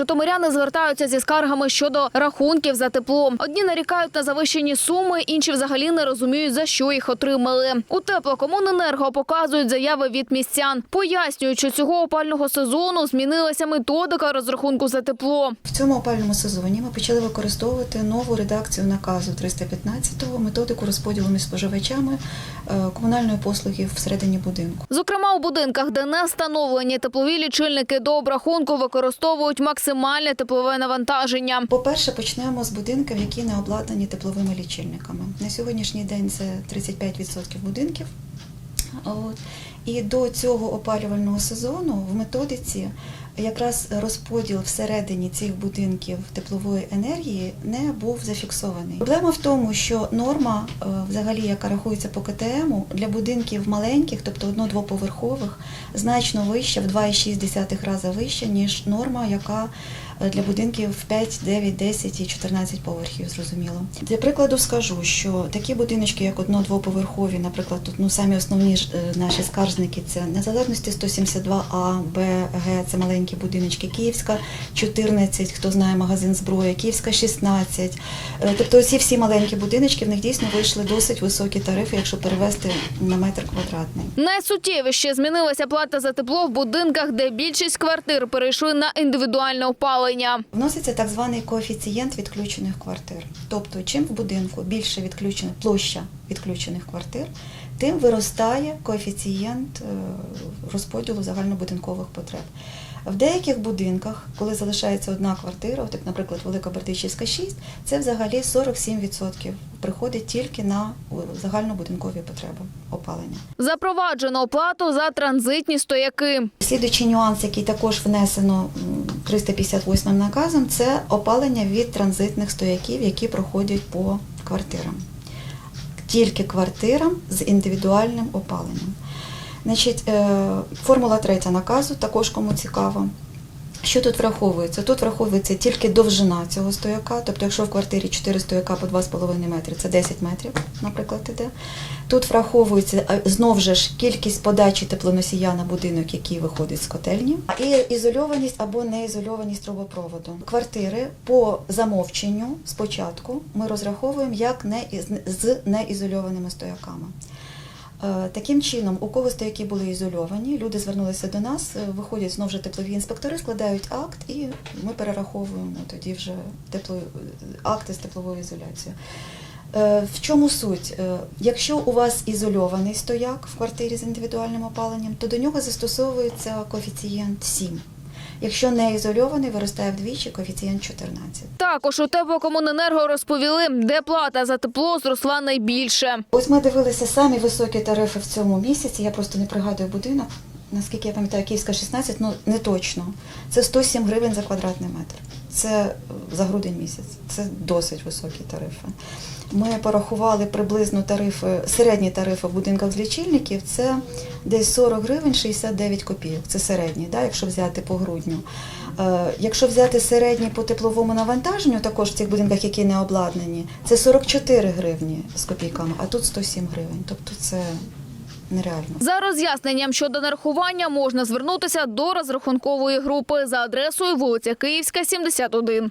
Житомиряни звертаються зі скаргами щодо рахунків за тепло. Одні нарікають на завищені суми, інші взагалі не розуміють за що їх отримали. У теплокомуненерго показують заяви від містян. Пояснюють, що цього опального сезону змінилася методика розрахунку за тепло. В цьому опалювальному сезоні ми почали використовувати нову редакцію наказу 315-го, методику розподілу між споживачами е, комунальної послуги всередині будинку. Зокрема, у будинках, де не встановлені теплові лічильники до обрахунку, використовують максимальне теплове навантаження. По-перше, почнемо з будинків, які не обладнані тепловими лічильниками. На сьогоднішній день це 35% будинків. От. І до цього опалювального сезону в методиці якраз розподіл всередині цих будинків теплової енергії не був зафіксований. Проблема в тому, що норма, е, взагалі, яка рахується по КТМу, для будинків маленьких, тобто одно-двоповерхових, значно вища, в 2,6 рази вища, ніж норма, яка для будинків в 5, 9, 10 і 14 поверхів, зрозуміло. Для прикладу скажу, що такі будиночки, як одно-двоповерхові, наприклад, тут ну самі основні е, наші скаржники це незалежності 172А, Б, Г, це маленькі будиночки, Київська 14, хто знає магазин зброї, Київська 16. Е, Тобто ці всі маленькі будиночки, в них дійсно вийшли досить високі тарифи, якщо перевести на метр квадратний. Найсуттєвіше змінилася плата за тепло в будинках, де більшість квартир перейшли на індивідуальне опалення. Вноситься так званий коефіцієнт відключених квартир. Тобто, чим в будинку більше відключених площа відключених квартир, тим виростає коефіцієнт е, розподілу загальнобудинкових потреб. В деяких будинках, коли залишається одна квартира, от наприклад, Велика Бердичівська 6, це взагалі 47% приходить тільки на загальнобудинкові потреби опалення. Запроваджено оплату за транзитні стояки. Слідуючий нюанс, який також внесено 358 наказом, це опалення від транзитних стояків, які проходять по квартирам. Тільки квартирам з індивідуальним опаленням. Значить, е, формула третя наказу, також кому цікаво. Що тут враховується? Тут враховується тільки довжина цього стояка, тобто якщо в квартирі 4 стояка по 2,5 метри, це 10 метрів, наприклад, іде. Тут враховується а, знов же ж кількість подачі теплоносія на будинок, який виходить з котельні, і ізольованість або неізольованість трубопроводу. Квартири по замовченню спочатку ми розраховуємо як не з неізольованими стояками. Е, Таким чином, у кого стояки були ізольовані, люди звернулися до нас, е, виходять знову ж теплові інспектори, складають акт, і ми перераховуємо тоді вже тепло, акти з тепловою ізоляцією. Е, В чому суть? Якщо у вас ізольований стояк в квартирі з індивідуальним опаленням, то до нього застосовується коефіцієнт 7. Якщо не ізольований, виростає вдвічі коефіцієнт 14. Також у теплокомуненерго розповіли, де плата за тепло зросла найбільше. Ось ми дивилися самі високі тарифи в цьому місяці. Я просто не пригадую будинок. Наскільки я пам'ятаю, Київська 16, ну не точно. Це 107 гривень за квадратний метр. Це за грудень місяць. Це досить високі тарифи. Ми порахували приблизно тарифи, середні тарифи в будинках з лічильників. Це десь 40 гривень 69 копійок. Це середні, да, якщо взяти по грудню. Е, Якщо взяти середні по тепловому навантаженню, також в цих будинках, які не обладнані, це 44 гривні з копійками, а тут 107 гривень. Тобто це нереально. За роз'ясненням щодо нарахування можна звернутися до розрахункової групи за адресою вулиця Київська, 71.